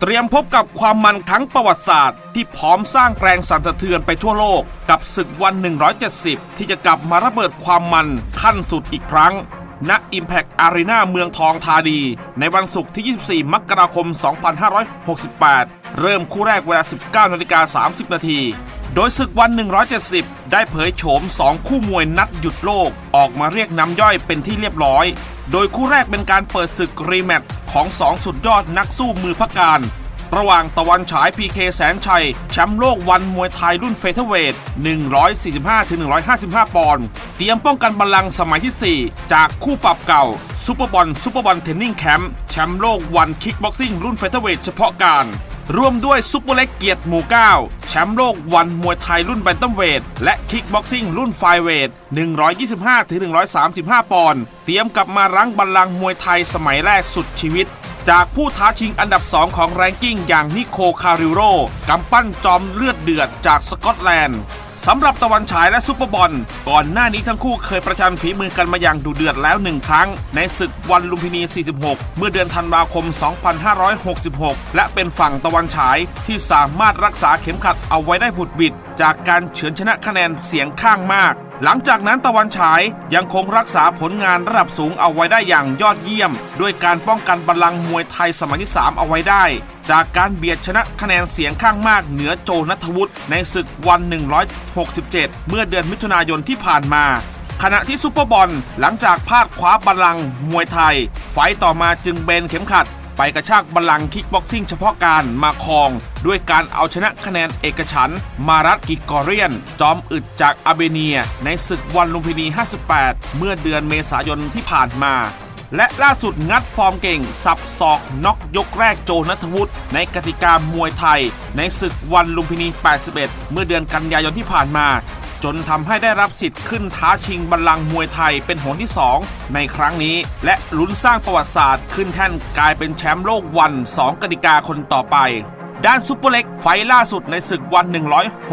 เตรียมพบกับความมันครั้งประวัติศาสตร์ ที่พร้อมสร้างแรงสั่นสะเทือนไปทั่วโลกกับศึกวัน 170 ที่จะกลับมาระเบิดความมันขั้นสุดอีกครั้ง ณ Impact Arena เมืองทองธานี ในวันศุกร์ที่ 24 มกราคม 2568 เริ่มคู่แรกเวลา 19นาฬิกา30 นาทีโดยศึกวัน 170 ได้เผยโฉม 2 คู่มวยนัดหยุดโลก ออกมาเรียกน้ำย่อยเป็นที่เรียบร้อย โดยคู่แรกเป็นการเปิดศึกรีแมตช์ของ2สุดยอดนักสู้มือพักการ ระหว่างตะวันฉายพีเคแสนชัย แชมป์โลกวันมวยไทยรุ่นเฟเธอร์เวท 145-155 ปอนด์ เตรียมป้องกันบัลลังก์สมัยที่ 4 จากคู่ปรับเก่าซูเปอร์บอลซูเปอร์บอลเทนนิ่งแคมป์แชมป์โลกวันคิกบ็อกซิ่งรุ่นเฟเธอร์เวทเฉพาะการ ร่วมด้วยซุปเปอร์เล็กเกียรติหมู่ 9 แชมป์โลกวันมวยไทยรุ่นแบนตัมเวท และคิกบ็อกซิ่งรุ่นไฟเวท 125-135 ปอนด์ เตรียมกลับมารั้งบัลลังก์มวยไทยสมัยแรกสุดชีวิต จากผู้ท้าชิงอันดับ 2 ของแรงกิ้งอย่างนิโคคาริโรกำปั้นจอมเลือดเดือดจากสกอตแลนด์สำหรับตะวันฉายและซุปเปอร์บอล ก่อนหน้านี้ทั้งคู่เคยประชันฝีมือกันมาอย่างดุเดือดแล้วหนึ่งครั้ง ในศึกวันลุมพินี 46 เมื่อเดือนธันวาคม 2566 และเป็นฝั่งตะวันฉายที่สามารถรักษาเข็มขัดเอาไว้ได้บุดบิด จากการเฉือนชนะคะแนนเสียงข้างมาก หลังจากนั้นตะวันฉายยังคงรักษาผลงานระดับสูงเอาไว้ได้อย่างยอดเยี่ยม ด้วยการป้องกันบัลลังก์มวยไทยสมัยที่ 3 เอาไว้ได้ จากการเบียดชนะคะแนนเสียงข้างมากเหนือโจนัทวุฒิในศึกวัน 167 เมื่อเดือนมิถุนายนที่ผ่านมา ขณะที่ซูเปอร์บอลหลังจากพลาดคว้าบัลลังก์มวยไทย ไฟต์ต่อมาจึงเบนเข็มขัด ไปกระชากบัลลังก์คิกบ็อกซิ่งเฉพาะการมาครอง ด้วยการเอาชนะคะแนนเอกฉันมารัตกิกอเรียน จอมอึดจากอาร์เบเนีย ในศึกวันลุมพินี 58 เมื่อเดือนเมษายนที่ผ่านมาและล่าสุดงัดฟอร์มเก่ง สับศอกน็อกยกแรกโจนัทวุฒิในกติกามวยไทย ในศึกวันลุมพินี 81 เมื่อเดือนกันยายนที่ผ่านมา จนทำให้ได้รับสิทธิ์ขึ้นท้าชิงบัลลังก์มวยไทยเป็นหนที่ 2 ในครั้งนี้ และลุ้นสร้างประวัติศาสตร์ขึ้นแท่นกลายเป็นแชมป์โลกวัน 2 กติกาคนต่อไป ด้านซุปเปอร์เล็กไฟล่าสุดในศึกวัน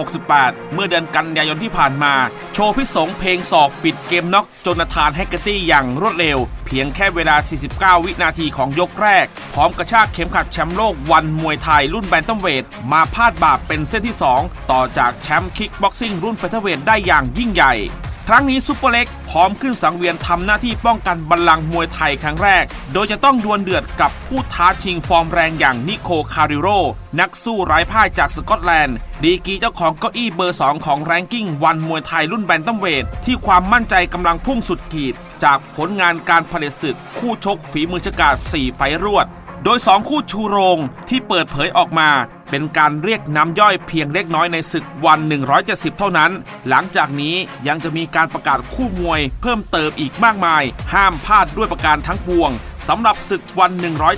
168 เมื่อเดือนกันยายนที่ผ่านมา โชว์พิสงเพลงศอกปิดเกมน็อกจนาธานแฮกเกอร์ตี้อย่างรวดเร็ว เพียงแค่เวลา 49 วินาทีของยกแรก พร้อมกระชากเข็มขัดแชมป์โลกวันมวยไทยรุ่นแบนตัมเวท มาพาดบาปเป็นเส้นที่ 2 ต่อจากแชมป์คิกบ็อกซิ่งรุ่นเฟเธอร์เวทได้อย่างยิ่งใหญ่ ครั้งนี้ซุปเปอร์เล็กพร้อมขึ้นสังเวียนทำหน้าที่ป้องกันบัลลังก์มวยไทยครั้งแรก โดยจะต้องดวลเดือดกับผู้ท้าชิงฟอร์มแรงอย่างนิโคคาริโร นักสู้ไร้พ่ายจากสกอตแลนด์ ดีกีเจ้าของเก้าอี้เบอร์ 2 ของแรงกิ้งวันมวยไทยรุ่นแบนตัมเวท ที่ความมั่นใจกำลังพุ่งสุดขีด จากผลงานการผลิตศึก คู่ชกฝีมือฉกาจ4ไฟรวด โดย 2 คู่ชูโรงที่เปิดเผยออกมา เป็นการเรียกน้ำย่อยเพียงเล็กน้อยในศึกวัน 170 เท่านั้น หลังจากนี้ยังจะมีการประกาศคู่มวยเพิ่มเติมอีกมากมาย ห้ามพลาดด้วยประการทั้งปวงสำหรับศึกวัน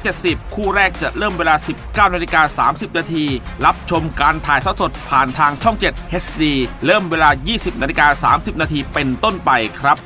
170 คู่แรกจะเริ่มเวลา 19นาฬิกา30 นาที รับชมการถ่ายทอดสดผ่านทางช่อง 7 HD เริ่มเวลา 20นาฬิกา30 นาทีเป็นต้นไปครับ